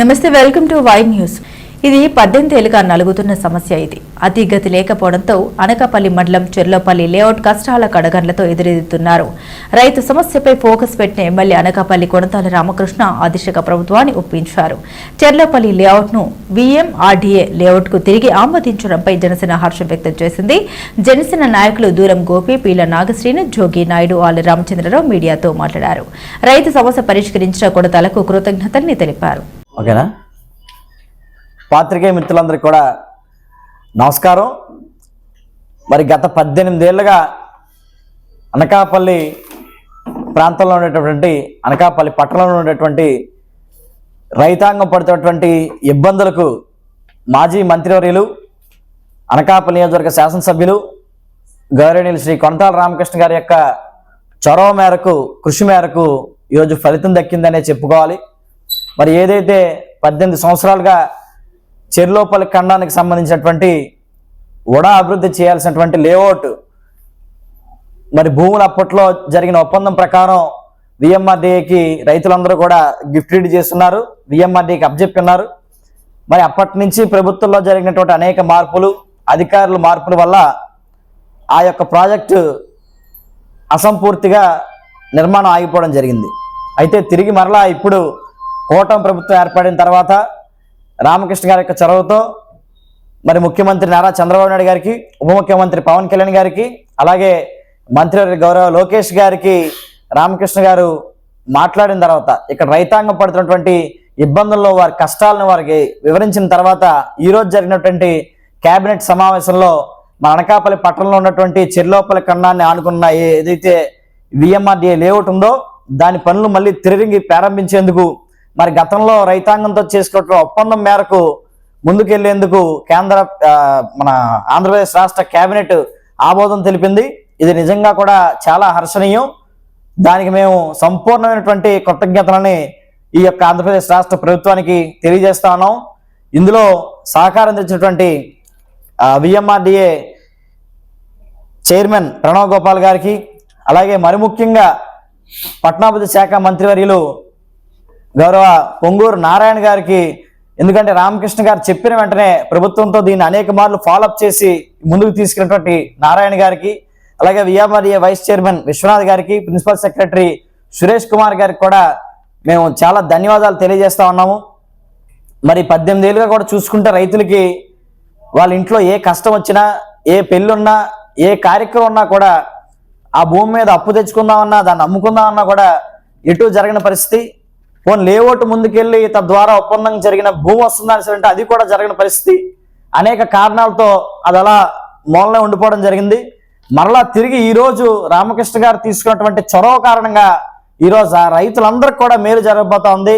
నమస్తే welcome to Y news. ఇది పద్దెనిమిది ఏళ్ళుగా నలుగుతున్న సమస్య ఇది. అతి గతి లేకపోవడంతో అనకాపల్లి మండలం చెర్లోపల్లి లేఅవుట్ కష్టాల కడగండ్లతో ఎదురెదుతున్నారు రైతు సమస్యపై ఫోకస్ పెట్టిన ఎమ్మెల్యే అనకాపల్లి కొనతాల రామకృష్ణ ఆదిశక ప్రభుత్వాన్ని ఒప్పించారు. చెర్లోపల్లి లేఅవుట్ను వీఎంఆర్డీఏ లేఅవుట్కు తిరిగి ఆమోదించడంపై జనసేన హర్షం వ్యక్తం చేసింది. జనసేన నాయకులు దూరం గోపి పీల నాగశ్రీని జోగి నాయుడు ఆలి రామచంద్రరావు మీడియాతో మాట్లాడారు. రైతు సమస్య పరిష్కరించిన కొడతాలకు కృతజ్ఞతల్ని తెలిపారు. ఓకేనా? పాత్రికేయ మిత్రులందరికీ కూడా నమస్కారం. మరి గత పద్దెనిమిదేళ్ళుగా అనకాపల్లి ప్రాంతంలో ఉండేటటువంటి అనకాపల్లి పట్టణంలో ఉండేటువంటి రైతాంగం పడుతున్నటువంటి ఇబ్బందులకు మాజీ మంత్రివర్యులు అనకాపల్లి నియోజకవర్గ శాసనసభ్యులు గౌరవనీయులు శ్రీ కొనతాల రామకృష్ణ గారి యొక్క చొరవ మేరకు కృషి మేరకు ఈరోజు ఫలితం దక్కిందనే చెప్పుకోవాలి. మరి ఏదైతే పద్దెనిమిది సంవత్సరాలుగా చెర్లోపల్లి ఖండానికి సంబంధించినటువంటి ఉడా అభివృద్ధి చేయాల్సినటువంటి లేఅవుట్ మరి భూములు అప్పట్లో జరిగిన ఒప్పందం ప్రకారం విఎంఆర్డీఏకి రైతులందరూ కూడా గిఫ్ట్ రీడ్ చేస్తున్నారు. విఎంఆర్డీఏకి అప్పచెప్పున్నారు మరి అప్పటి నుంచి ప్రభుత్వంలో జరిగినటువంటి అనేక మార్పులు అధికారుల మార్పుల వల్ల ఆ యొక్క ప్రాజెక్టు అసంపూర్తిగా నిర్మాణం ఆగిపోవడం జరిగింది. అయితే తిరిగి మరలా ఇప్పుడు కూటమి ప్రభుత్వం ఏర్పడిన తర్వాత రామకృష్ణ గారి యొక్క చొరవతో మరి ముఖ్యమంత్రి నారా చంద్రబాబు నాయుడు గారికి ఉప ముఖ్యమంత్రి పవన్ కళ్యాణ్ గారికి అలాగే మంత్రి గౌరవ లోకేష్ గారికి రామకృష్ణ గారు మాట్లాడిన తర్వాత ఇక్కడ రైతాంగం పడుతున్నటువంటి ఇబ్బందుల్లో వారి కష్టాలను వారికి వివరించిన తర్వాత ఈ రోజు జరిగినటువంటి కేబినెట్ సమావేశంలో మన అనకాపల్లి పట్టణంలో ఉన్నటువంటి చెర్లోపల్లి కన్నాన్ని ఆనుకున్న ఏదైతే విఎంఆర్డీఏ లేఅవుట్ ఉందో దాని పనులు మళ్ళీ తిరిగి ప్రారంభించేందుకు మరి గతంలో రైతాంగంతో చేసుకున్న ఒప్పందం మేరకు ముందుకెళ్ళేందుకు కేంద్ర మన ఆంధ్రప్రదేశ్ రాష్ట్ర కేబినెట్ ఆమోదం తెలిపింది. ఇది నిజంగా కూడా చాలా హర్షణీయం. దానికి మేము సంపూర్ణమైనటువంటి కృతజ్ఞతలని ఈ యొక్క ఆంధ్రప్రదేశ్ రాష్ట్ర ప్రభుత్వానికి తెలియజేస్తా ఉన్నాం. ఇందులో సహకారం తెచ్చినటువంటి విఎంఆర్డిఏ చైర్మన్ ప్రణవ్ గోపాల్ గారికి అలాగే మరి ముఖ్యంగా పట్టణాభివృద్ధి శాఖ మంత్రివర్యులు గౌరవ పొంగూరు నారాయణ గారికి ఎందుకంటే రామకృష్ణ గారు చెప్పిన వెంటనే ప్రభుత్వంతో దీన్ని అనేక మార్లు ఫాలోఅప్ చేసి ముందుకు తీసుకున్నటువంటి నారాయణ గారికి అలాగే విఆర్ఏ వైస్ చైర్మన్ విశ్వనాథ్ గారికి ప్రిన్సిపల్ సెక్రటరీ సురేష్ కుమార్ గారికి కూడా మేము చాలా ధన్యవాదాలు తెలియజేస్తా ఉన్నాము. మరి పద్దెనిమిది ఏళ్ళుగా కూడా చూసుకుంటే రైతులకి వాళ్ళ ఇంట్లో ఏ కష్టం వచ్చినా ఏ పెళ్ళున్నా ఏ కార్యక్రమం ఉన్నా కూడా ఆ భూమి మీద అప్పు తెచ్చుకుందామన్నా దాన్ని అమ్ముకుందామన్నా కూడా ఎటు జరగని పరిస్థితి. పోనీ లేఅవుట్ ముందుకెళ్ళి తద్వారా ఒప్పందం జరిగిన భూమి వస్తుందని అంటే అది కూడా జరగని పరిస్థితి. అనేక కారణాలతో అది అలా మూలనే ఉండిపోవడం జరిగింది. మరలా తిరిగి ఈరోజు రామకృష్ణ గారు తీసుకున్నటువంటి చొరవ కారణంగా ఈరోజు ఆ రైతులందరికీ కూడా మేలు జరగబోతా ఉంది.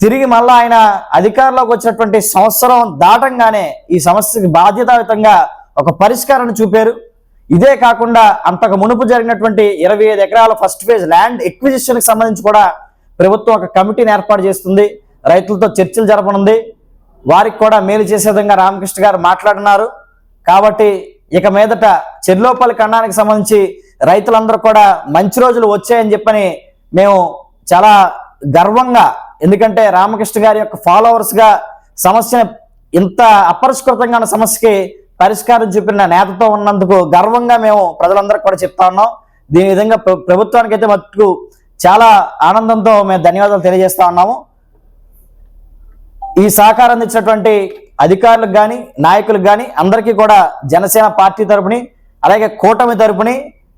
తిరిగి మళ్ళా ఆయన అధికారంలోకి వచ్చినటువంటి సంవత్సరం దాటంగానే ఈ సమస్యకి బాధ్యతాయుతంగా ఒక పరిష్కారం చూపారు. ఇదే కాకుండా అంతకు మునుపు జరిగినటువంటి ఇరవై ఐదు ఎకరాల ఫస్ట్ ఫేజ్ ల్యాండ్ ఎక్విజిషన్కి సంబంధించి కూడా ప్రభుత్వం ఒక కమిటీని ఏర్పాటు చేస్తుంది. రైతులతో చర్చలు జరపనుంది. వారికి కూడా మేలు చేసే విధంగా రామకృష్ణ గారు మాట్లాడినారు కాబట్టి ఇక మీదట చెర్లోపల్లి ఖండానికి సంబంధించి రైతులందరూ కూడా మంచి రోజులు వచ్చాయని చెప్పని మేము చాలా గర్వంగా ఎందుకంటే రామకృష్ణ గారి యొక్క ఫాలోవర్స్గా సమస్య ఇంత అపరిష్కృతంగా ఉన్న సమస్యకి పరిష్కారం చూపిన నేతతో ఉన్నందుకు గర్వంగా మేము ప్రజలందరికీ కూడా చెప్తా ఉన్నాం. దీని విధంగా ప్రభుత్వానికైతే మట్టుకు చాలా ఆనందంతో మేము ధన్యవాదాలు తెలియజేస్తా ఉన్నాము. ఈ సహకారం ఇచ్చినటువంటి అధికారులకు కానీ నాయకులకు కానీ అందరికీ కూడా జనసేన పార్టీ తరపుని అలాగే కూటమి తరపుని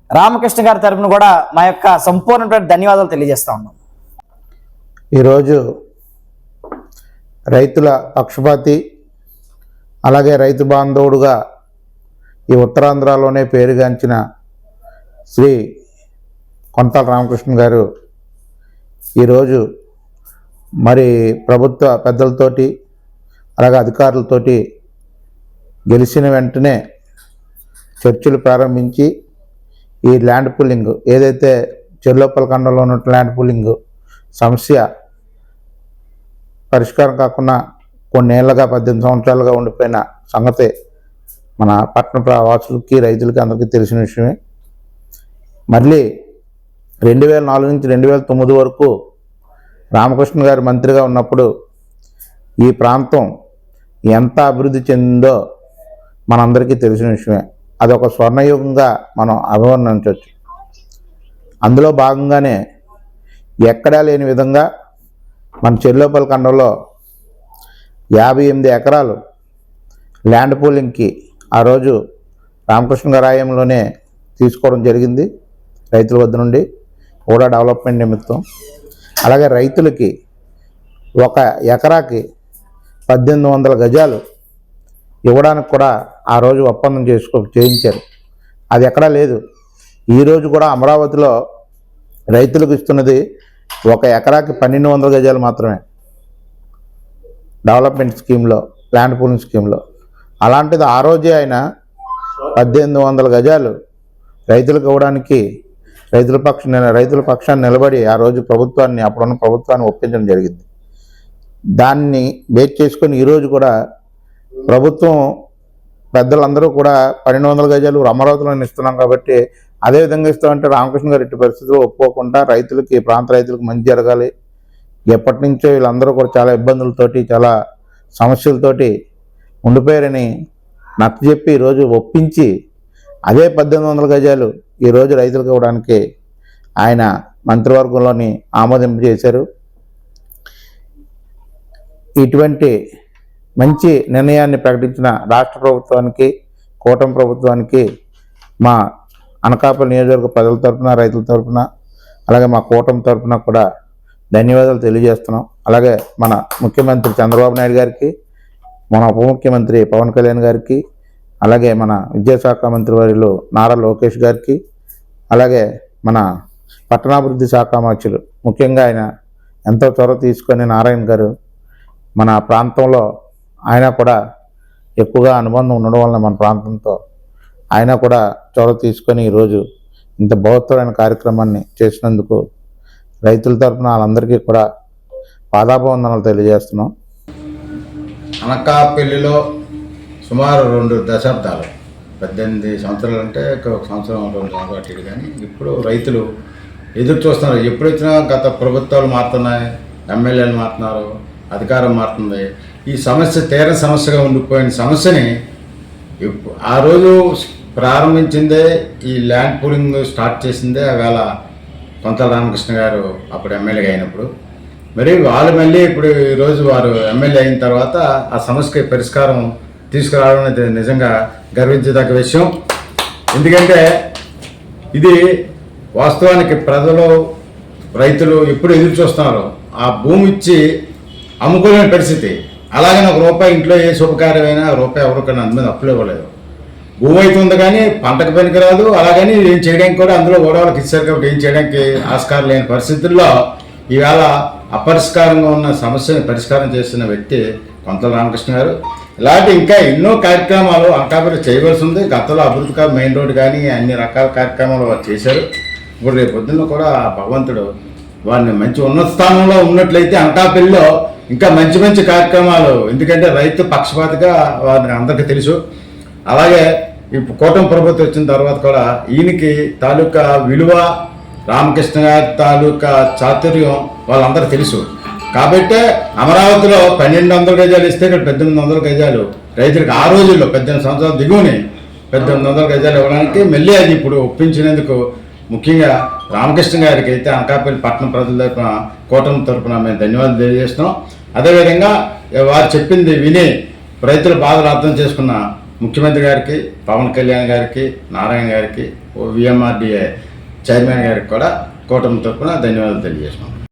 రామకృష్ణ గారి తరపున కూడా మా యొక్క సంపూర్ణమైన ధన్యవాదాలు తెలియజేస్తా ఉన్నాం. ఈరోజు రైతుల పక్షపాతి అలాగే రైతు బాంధవుడుగా ఈ ఉత్తరాంధ్రలోనే పేరుగాంచిన శ్రీ కొంతాల రామకృష్ణ గారు ఈరోజు మరి ప్రభుత్వ పెద్దలతోటి అలాగే అధికారులతోటి గెలిచిన వెంటనే చర్చలు ప్రారంభించి ఈ ల్యాండ్ పూలింగ్ ఏదైతే చెర్లోపలకండలో ఉన్న ల్యాండ్ పూలింగ్ సమస్య పరిష్కారం కాకుండా కొన్నేళ్ళుగా పద్దెనిమిది సంవత్సరాలుగా ఉండిపోయిన సంగతి మన పట్టణ వాసులకి రైతులకి అందరికీ తెలిసిన విషయమే. మళ్ళీ రెండు వేల నాలుగు నుంచి రెండు వేల తొమ్మిది వరకు రామకృష్ణ గారు మంత్రిగా ఉన్నప్పుడు ఈ ప్రాంతం ఎంత అభివృద్ధి చెందిందో మనందరికీ తెలిసిన విషయమే. అదొక స్వర్ణయుగంగా మనం అభివర్ణించవచ్చు. అందులో భాగంగానే ఎక్కడా లేని విధంగా మన చెల్లోపల్లి ఖండంలో యాభై ఎనిమిది ఎకరాలు ల్యాండ్ పూలింగ్కి ఆ రోజు రామకృష్ణ గారాయంలోనే తీసుకోవడం జరిగింది రైతుల వద్ద నుండి. కూడా డెవలప్మెంట్ నిమిత్తం. అలాగే రైతులకి ఒక ఎకరాకి పద్దెనిమిది వందల గజాలు ఇవ్వడానికి కూడా ఆ రోజు ఒప్పందం చేసుకో చేయించారు. అది ఎక్కడా లేదు. ఈరోజు కూడా అమరావతిలో రైతులకు ఇస్తున్నది ఒక ఎకరాకి పన్నెండు వందల గజాలు మాత్రమే. డెవలప్మెంట్ స్కీమ్లో ల్యాండ్ పూలింగ్ స్కీమ్లో. అలాంటిది ఆ రోజే ఆయన పద్దెనిమిది వందల గజాలు రైతులకు ఇవ్వడానికి రైతుల పక్ష రైతుల పక్షాన్ని నిలబడి ఆ రోజు ప్రభుత్వాన్ని అప్పుడున్న ప్రభుత్వాన్ని ఒప్పించడం జరిగింది. దాన్ని బేస్ చేసుకొని ఈరోజు కూడా ప్రభుత్వం పెద్దలందరూ కూడా పన్నెండు వందల గజాలు అమరావతిలో ఇస్తున్నాం కాబట్టి అదే విధంగా ఇస్తామంటే రామకృష్ణ గారు ఇట్టి పరిస్థితుల్లో ఒప్పుకోకుండా రైతులకి ప్రాంత రైతులకు మంచి జరగాలి. ఎప్పటి నుంచో వీళ్ళందరూ కూడా చాలా ఇబ్బందులతోటి చాలా సమస్యలతోటి ఉండిపోయారని నచ్చ చెప్పి ఈరోజు ఒప్పించి అదే పద్దెనిమిది వందల గజాలు ఈరోజు రైతులకు ఇవ్వడానికి ఆయన మంత్రివర్గంలోని ఆమోదింపు చేశారు. ఇటువంటి మంచి నిర్ణయాన్ని ప్రకటించిన రాష్ట్ర ప్రభుత్వానికి కూటమి ప్రభుత్వానికి మా అనకాపల్లి నియోజకవర్గ ప్రజల తరపున రైతుల తరఫున అలాగే మా కూటమి తరఫున కూడా ధన్యవాదాలు తెలియజేస్తున్నాం. అలాగే మన ముఖ్యమంత్రి చంద్రబాబు నాయుడు గారికి మన ఉప ముఖ్యమంత్రి పవన్ కళ్యాణ్ గారికి అలాగే మన విద్యాశాఖ మంత్రి వారిలో నారా లోకేష్ గారికి అలాగే మన పట్టణాభివృద్ధి శాఖ మంత్రులు ముఖ్యంగా ఆయన ఎంతో చొరవ తీసుకొని నారాయణ గారు మన ప్రాంతంలో ఆయన కూడా ఎక్కువగా అనుబంధం ఉండడం వల్ల మన ప్రాంతంతో ఆయన కూడా చొరవ తీసుకొని ఈరోజు ఇంత బహుత్తరమైన కార్యక్రమాన్ని చేసినందుకు రైతుల తరఫున వాళ్ళందరికీ కూడా పాదాభివందనాలు తెలియజేస్తున్నాం. అనకాపల్లిలో సుమారు రెండు దశాబ్దాలు. పద్దెనిమిది సంవత్సరాలు అంటే ఒక సంవత్సరం రెండు సంవత్సరాలు అటు కానీ ఇప్పుడు రైతులు ఎదురు చూస్తున్నారు. ఎప్పుడు వచ్చినా గత ప్రభుత్వాలు మారుతున్నాయి ఎమ్మెల్యేలు మారుతున్నారు అధికారం మారుతుంది. ఈ సమస్య తీర సమస్యగా ఉండిపోయిన సమస్యని ఆ రోజు ప్రారంభించిందే ఈ ల్యాండ్ పూలింగ్ స్టార్ట్ చేసిందే ఆవేళ కొంత రామకృష్ణ గారు అప్పుడు ఎమ్మెల్యేగా అయినప్పుడు. మరి వాళ్ళు మళ్ళీ ఇప్పుడు ఈరోజు వారు ఎమ్మెల్యే అయిన తర్వాత ఆ సమస్యకి పరిష్కారం తీసుకురావడం అనేది నిజంగా గర్వించదగ్గ విషయం. ఎందుకంటే ఇది వాస్తవానికి ప్రజలు రైతులు ఎప్పుడు ఎదురు చూస్తున్నారు. ఆ భూమి ఇచ్చి అమ్ముకోలేని పరిస్థితి. అలాగే ఒక రూపాయి ఇంట్లో ఏ శుభకార్యమైనా రూపాయి ఎవరికైనా అందు మీద అప్పులు ఇవ్వలేదు. భూమి అయితే ఉంది కానీ పంటకు పనికిరాదు. అలాగని ఏం చేయడానికి కూడా అందులో కూడా వాళ్ళకి ఇచ్చారు కాబట్టి ఏం చేయడానికి ఆస్కారం లేని పరిస్థితుల్లో ఈవేళ అపరిష్కారంగా ఉన్న సమస్యను పరిష్కారం చేస్తున్న వ్యక్తి కొంతల రామకృష్ణ గారు. ఇలాంటి ఇంకా ఎన్నో కార్యక్రమాలు అనకాపల్లి చేయవలసి ఉంది గతంలో అభివృద్ధి కా- మెయిన్ రోడ్ కానీ అన్ని రకాల కార్యక్రమాలు వారు చేశారు. ఇప్పుడు రేపు పొద్దున్న కూడా భగవంతుడు వారిని మంచి ఉన్నత స్థానంలో ఉన్నట్లయితే అనకాపల్లిలో ఇంకా మంచి మంచి కార్యక్రమాలు. ఎందుకంటే రైతు పక్షపాతిగా వారిని అందరికీ తెలుసు. అలాగే ఇప్పుడు కూటమి ప్రభుత్వం వచ్చిన తర్వాత కూడా ఈయనకి తాలూకా విలువ రామకృష్ణ గారి తాలూకా చాతుర్యం వాళ్ళందరూ తెలుసు. కాబట్టి అమరావతిలో పన్నెండు వందల గజాలు ఇస్తే ఇక్కడ పద్దెనిమిది వందల గజాలు. రైతులకు ఆ రోజుల్లో పద్దెనిమిది సంవత్సరాలు దిగువని పద్దెనిమిది వందల గజాలు ఇవ్వడానికి మళ్ళీ అది ఇప్పుడు ఒప్పించినందుకు ముఖ్యంగా రామకృష్ణ గారికి అయితే అనకాపల్లి పట్టణ ప్రజల తరపున కూటమి తరపున మేము ధన్యవాదాలు తెలియజేస్తున్నాం. అదేవిధంగా వారు చెప్పింది విని రైతుల బాధలు అర్థం చేసుకున్న ముఖ్యమంత్రి గారికి పవన్ కళ్యాణ్ గారికి నారాయణ గారికి విఎంఆర్డిఏ చైర్మన్ గారికి కూడా కూటమి తరపున ధన్యవాదాలు తెలియజేస్తున్నాం.